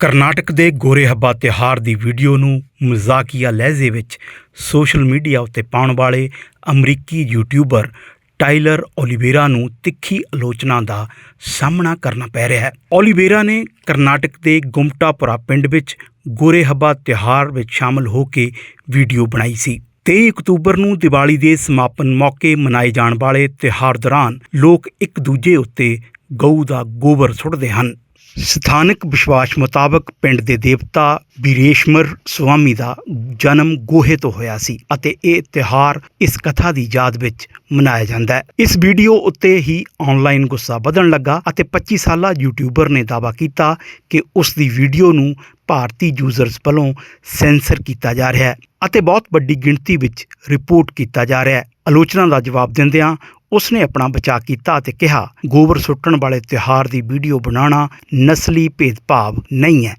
ਕਰਨਾਟਕ ਦੇ ਗੋਰੇ ਹੱਬਾ ਤਿਉਹਾਰ ਦੀ ਵੀਡੀਓ ਨੂੰ ਮਜ਼ਾਕੀਆ ਲਹਿਜੇ ਵਿੱਚ ਸੋਸ਼ਲ ਮੀਡੀਆ ਉੱਤੇ ਪਾਉਣ ਵਾਲੇ ਅਮਰੀਕੀ ਯੂਟਿਊਬਰ ਟਾਈਲਰ ਓਲੀਵੇਰਾ ਨੂੰ ਤਿੱਖੀ ਆਲੋਚਨਾ ਦਾ ਸਾਹਮਣਾ ਕਰਨਾ ਪੈ ਰਿਹਾ ਹੈ। ਓਲੀਵੇਰਾ ਨੇ ਕਰਨਾਟਕ ਦੇ ਗੁਮਟਾਪੁਰਾ ਪਿੰਡ ਵਿੱਚ ਗੋਰੇ ਹੱਬਾ ਤਿਉਹਾਰ ਵਿੱਚ ਸ਼ਾਮਲ ਹੋ ਕੇ ਵੀਡੀਓ ਬਣਾਈ ਸੀ। 23 ਅਕਤੂਬਰ ਨੂੰ ਦੀਵਾਲੀ ਦੇ ਸਮਾਪਨ ਮੌਕੇ ਮਨਾਏ ਜਾਣ ਵਾਲੇ ਤਿਉਹਾਰ ਦੌਰਾਨ ਲੋਕ ਇੱਕ ਦੂਜੇ ਉੱਤੇ ਗਊ ਦਾ ਗੋਬਰ ਸੁੱਟਦੇ ਹਨ। ਸਥਾਨਕ ਵਿਸ਼ਵਾਸ ਮੁਤਾਬਕ ਪਿੰਡ ਦੇ ਦੇਵਤਾ ਬੀਰੇਸ਼ਮਰ ਸੁਆਮੀ ਦਾ ਜਨਮ ਗੋਹੇ ਤੋਂ ਹੋਇਆ ਸੀ ਅਤੇ ਇਹ ਤਿਉਹਾਰ ਇਸ ਕਥਾ ਦੀ ਯਾਦ ਵਿੱਚ ਮਨਾਇਆ ਜਾਂਦਾ ਹੈ। ਇਸ ਵੀਡੀਓ ਉੱਤੇ ਹੀ ਆਨਲਾਈਨ ਗੁੱਸਾ ਵਧਣ ਲੱਗਾ ਅਤੇ 25 ਸਾਲਾ ਯੂਟਿਊਬਰ ਨੇ ਦਾਅਵਾ ਕੀਤਾ ਕਿ ਉਸ ਦੀ ਵੀਡੀਓ ਨੂੰ ਭਾਰਤੀ ਯੂਜ਼ਰਸ ਵੱਲੋਂ ਸੈਂਸਰ ਕੀਤਾ ਜਾ ਰਿਹਾ ਹੈ ਅਤੇ ਬਹੁਤ ਵੱਡੀ ਗਿਣਤੀ ਵਿੱਚ ਰਿਪੋਰਟ ਕੀਤਾ ਜਾ ਰਿਹਾ ਹੈ। ਆਲੋਚਨਾ ਦਾ ਜਵਾਬ ਦਿੰਦਿਆਂ ਉਸਨੇ ਆਪਣਾ ਬਚਾਅ ਕੀਤਾ ਅਤੇ ਕਿਹਾ, ਗੋਬਰ ਸੁੱਟਣ ਵਾਲੇ ਤਿਉਹਾਰ ਦੀ ਵੀਡੀਓ ਬਣਾਉਣਾ ਨਸਲੀ ਭੇਦਭਾਵ ਨਹੀਂ ਹੈ।